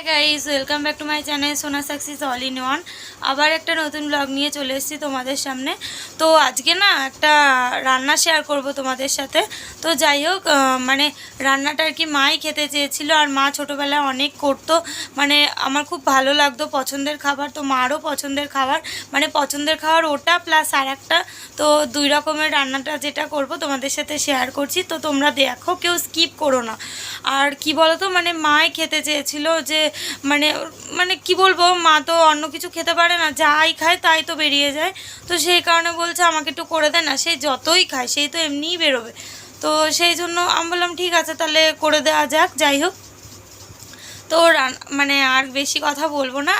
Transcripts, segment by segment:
Hi guys welcome back to my channel Sona সাকসিস all in one আবার একটা নতুন blog নিয়ে চলে এসেছি তোমাদের সামনে। তো আজকে না একটা রান্না শেয়ার করব তোমাদের সাথে। তো যাই হোক মানে রান্নাটা আর কি মাই খেতে চেয়েছিল আর মা ছোটোবেলায় অনেক করতো। মানে আমার খুব ভালো লাগতো পছন্দের খাবার, তো মারও পছন্দের খাবার। মানে পছন্দের খাবার ওটা প্লাস আর একটা তো দুই রকমের রান্নাটা যেটা করব তোমাদের সাথে শেয়ার করছি। তো তোমরা দেখো, কেউ স্কিপ করো না। আর কি বলো তো মানে মাই খেতে চেয়েছিল যে মানে মানে কি বলব, মা তো অন্য কিছু খেতে পারে না, যাই খায় তাই তো বেরিয়ে যায়। তো সেই কারণে বলছে, আমাকে একটু করে দে না সেই যতই খায় সেই তো এমনিই বেরোবে। তো সেই জন্য আমি বললাম, ঠিক আছে, তাহলে করে দেওয়া যাক, যাই হোক। তো রান মানে আর বেশি কথা বলব না।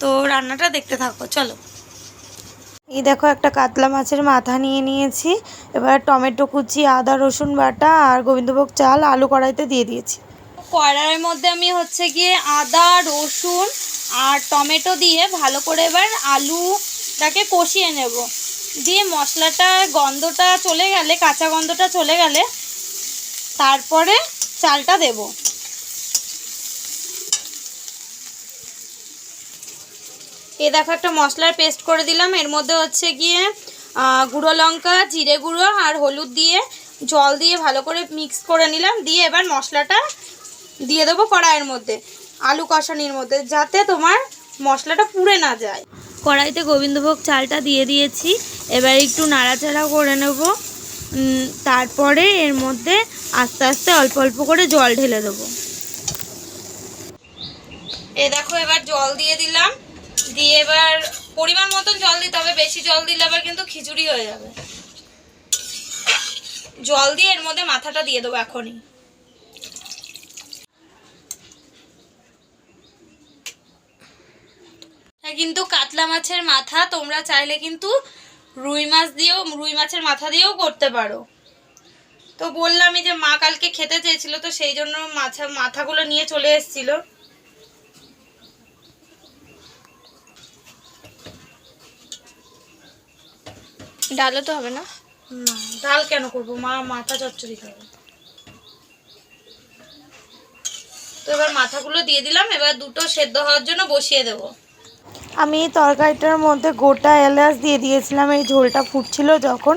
তো রান্নাটা দেখতে থাকো, চলো। এই দেখো, একটা কাতলা মাছের মাথা নিয়ে নিয়েছি। এবার টমেটো কুচি, আদা রসুন বাটা আর গোবিন্দভোগ চাল, আলু কড়াইতে দিয়ে দিয়েছি। কড়াইয়ের মধ্যে আমি হচ্ছে গিয়ে আদা, রসুন আর টমেটো দিয়ে ভালো করে এবার আলুটাকে কষিয়ে নেব। দিয়ে মশলাটা, গন্ধটা চলে গেলে, কাঁচা গন্ধটা চলে গেলে তারপরে চালটা দেব। এ দেখো একটা মশলার পেস্ট করে দিলাম। এর মধ্যে হচ্ছে গিয়ে গুঁড়ো লঙ্কা, জিরে গুঁড়ো আর হলুদ দিয়ে জল দিয়ে ভালো করে মিক্স করে নিলাম। দিয়ে এবার মশলাটা দিয়ে দেবো কড়াইয়ের মধ্যে আলু কষানির মধ্যে যাতে তোমার মশলাটা পুড়ে না যায়। কড়াইতে গোবিন্দভোগ চালটা দিয়ে দিয়েছি এবার একটু নাড়াচাড়া করে নেব। তারপরে এর মধ্যে আস্তে আস্তে অল্প অল্প করে জল ঢেলে দেবো। এ দেখো এবার জল দিয়ে দিলাম। দিয়ে এবার পরিমাণ মতন জল দিতে হবে বেশি জল দিলে আবার কিন্তু খিচুড়ি হয়ে যাবে। জল দিয়ে এর মধ্যে মাথাটা দিয়ে দেবো এখনই। কিন্তু কাতলা মাছের মাথা তোমরা চাইলে কিন্তু রুই মাছ দিয়েও, রুই মাছের মাথা দিয়েও করতে পারো। তো বললামই যে মা কালকে খেতে চেয়েছিল, তো সেই জন্য মাথা মাথাগুলো নিয়ে চলে এসেছিল। ডালও তো হবে না? না, ডাল কেন করব? মা মাথা চচ্চড়ি খাবে তো এবার মাথাগুলো দিয়ে দিলাম, এবার দুটো সেদ্ধ হওয়ার জন্য বসিয়ে দেব। আমি তরকারিটার মধ্যে গোটা এলাচ দিয়ে দিয়েছিলাম, এই ঝোলটা ফুটছিল যখন।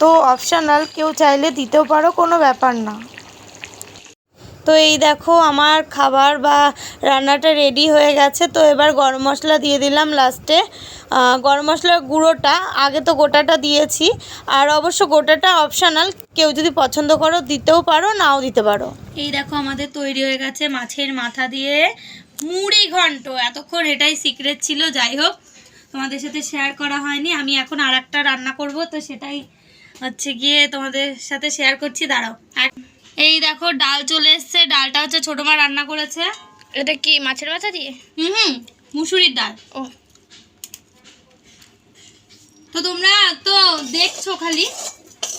তো অপশানাল কেউ চাইলে দিতেও পারো, কোনো ব্যাপার না। তো এই দেখো, আমার খাবার বা রান্নাটা রেডি হয়ে গেছে। তো এবার গরম মশলা দিয়ে দিলাম লাস্টে গরম মশলার গুঁড়োটা, আগে তো গোটাটা দিয়েছি। আর অবশ্য গোটাটা অপশানাল কেউ যদি পছন্দ করো, দিতেও পারো, নাও দিতে পারো। এই দেখো, আমাদের তৈরি হয়ে গেছে মাছের মাথা দিয়ে মুড়ি ঘন্ট। এতক্ষণ এটাই সিক্রেট ছিল যাই হোক তোমাদের সাথে শেয়ার করা হয়নি। আমি এখন আর একটা রান্না করব তো সেটাই হচ্ছে গিয়ে তোমাদের সাথে শেয়ার করছি। দাঁড়াও। আর এই দেখো ডাল চলে এসছে। ডালটা হচ্ছে ছোটো মা রান্না করেছে। এটা কি মাছের মাথা দিয়ে? হুম হুম মুসুরির ডাল। ও। তো তোমরা তো দেখছ খালি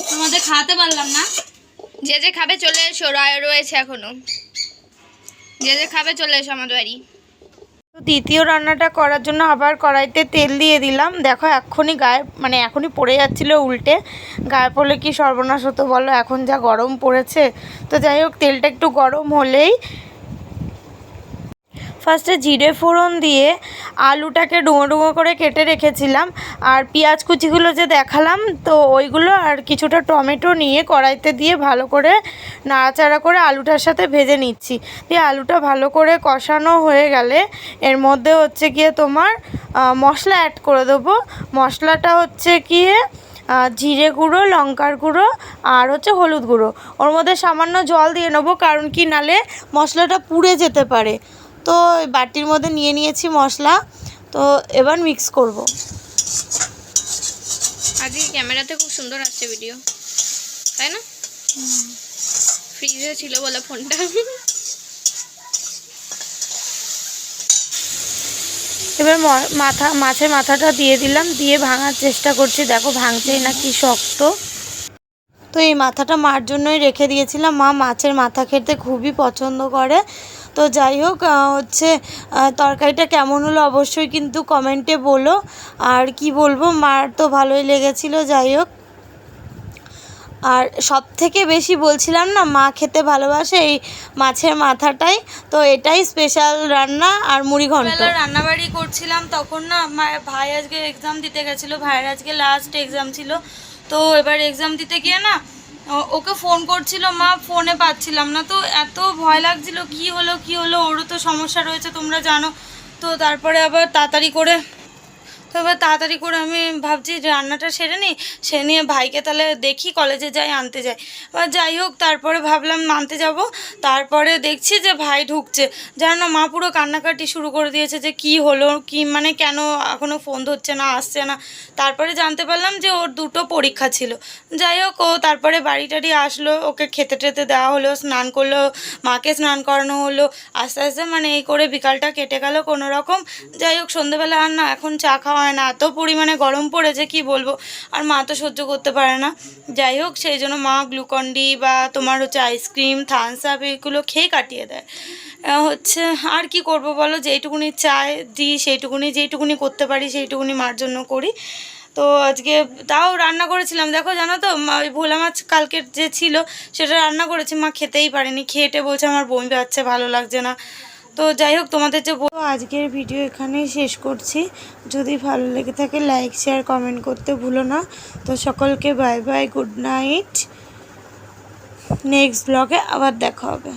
তোমাদের খাওয়াতে পারলাম না। যে যে খাবে চলে এসো রয়- রয়েছে এখনও। যে যে খাবে চলে এসো আমাদের বাড়ি। তো দ্বিতীয় রান্নাটা করার জন্য আবার কড়াইতে তেল দিয়ে দিলাম। দেখো এখনই গায়ে মানে এখনই পড়ে যাচ্ছিল উল্টে। গায়ে পড়লে কি সর্বনাশ হতো বলো? এখন যা গরম পড়েছে। তো যাই হোক, তেলটা একটু গরম হলেই ফার্স্টে জিরে ফোড়ন দিয়ে আলুটাকে ডুঙো ডুঙো করে কেটে রেখেছিলাম। আর পেঁয়াজ কুচিগুলো যে দেখালাম, তো ওইগুলো আর কিছুটা টমেটো নিয়ে কড়াইতে দিয়ে ভালো করে নাড়াচাড়া করে আলুটার সাথে ভেজে নিচ্ছি। দিয়ে আলুটা ভালো করে কষানো হয়ে গেলে এর মধ্যে হচ্ছে গিয়ে তোমার মশলা অ্যাড করে দেবো। মশলাটা হচ্ছে গিয়ে জিরে গুঁড়ো, লঙ্কার গুঁড়ো আর হচ্ছে হলুদ গুঁড়ো। ওর মধ্যে সামান্য জল দিয়ে নেব, কারণ কি নালে মশলাটা পুড়ে যেতে পারে। তো বাটির মধ্যে নিয়ে নিয়েছি মশলা। তো এবার মিক্স করব। আজকে ক্যামেরাতে খুব সুন্দর আসছে ভিডিও তাই না? ফ্রিজে ছিল বলে ফোনটা। এবার মাথা মাছের মাথাটা দিয়ে দিলাম দিয়ে ভাঙার চেষ্টা করছি। দেখো ভাঙছেই না কি শক্ত। তো এই মাথাটা মার জন্যই রেখে দিয়েছিলাম। মা মাছের মাথা খেতে খুবই পছন্দ করে। তো যাই হোক হচ্ছে তরকারিটা কেমন হলো অবশ্যই কিন্তু কমেন্টে বলো। আর কি বলব, মার তো ভালোই লেগেছিলো, যাই হোক। আর সব থেকে বেশি বলছিলাম না, মা খেতে ভালোবাসে এই মাছের মাথাটাই। তো এটাই স্পেশাল রান্না আর মুড়ি ঘন্ট। রান্নাবাড়ি করছিলাম তখন না ভাই আজকে এক্সাম দিতে গেছিল, ভাইয়ের আজকে লাস্ট এক্সাম ছিল। তো এবার এক্সাম দিতে গিয়ে না ওকে ফোন করছিল, মা ফোনে পাচ্ছিলাম না। তো এত ভয় লাগছিল, কি হলো কি হলো? ওরও তো সমস্যা রয়েছে, তোমরা জানো। তো তারপরে আবার তাড়াতাড়ি করে তো এবার তাড়াতাড়ি করে আমি ভাবছি যে রান্নাটা সেরে নিই, সে নিয়ে ভাইকে তাহলে দেখি কলেজে যাই, আনতে যাই। এবার যাই হোক, তারপরে ভাবলাম আনতে যাব। তারপরে দেখছি যে ভাই ঢুকছে। জানো না, মা পুরো কান্নাকাটি শুরু করে দিয়েছে যে কি হলো, কি মানে কেন এখনও ফোন ধরছে না, আসছে না। তারপরে জানতে পারলাম যে ওর দুটো পরীক্ষা ছিল। যাই হোক, ও তারপরে বাড়ি টাড়ি আসলো, ওকে খেতে টেতে দেওয়া হলো, স্নান করল, মাকে স্নান করানো হলো। আস্তে আস্তে মানে এই করে বিকালটা কেটে গেল কোনো রকম যাই হোক, সন্ধেবেলা আর না, এখন চা খাওয়া হয় না, এত পরিমাণে গরম পড়েছে, কি বলব? আর মা তো সহ্য করতে পারে না। যাই হোক, সেই জন্য মা গ্লুকন্ডি বা তোমার হচ্ছে আইসক্রিম থামস আপ এগুলো খেয়ে কাটিয়ে দেয়। হচ্ছে, আর কি করব বলো? যেইটুকুনি চায় দিই, সেইটুকুনি, যেইটুকুনি করতে পারি, সেইটুকুনি মার জন্য করি। তো আজকে তাও রান্না করেছিলাম, দেখো জানো তো? ওই ভোলা মাছ কালকের যে ছিল, সেটা রান্না করেছি, মা খেতেই পারেনি। খেয়েটে বলছে, আমার বমি পাচ্ছে, ভালো লাগছে না। তো যাই হোক, তোমাদের যে আজকের ভিডিও এখানেই শেষ করছি। যদি ভালো লেগে থাকে লাইক শেয়ার কমেন্ট করতে ভুলো না। তো সকলকে bye bye good night next ব্লগে আবার দেখা হবে।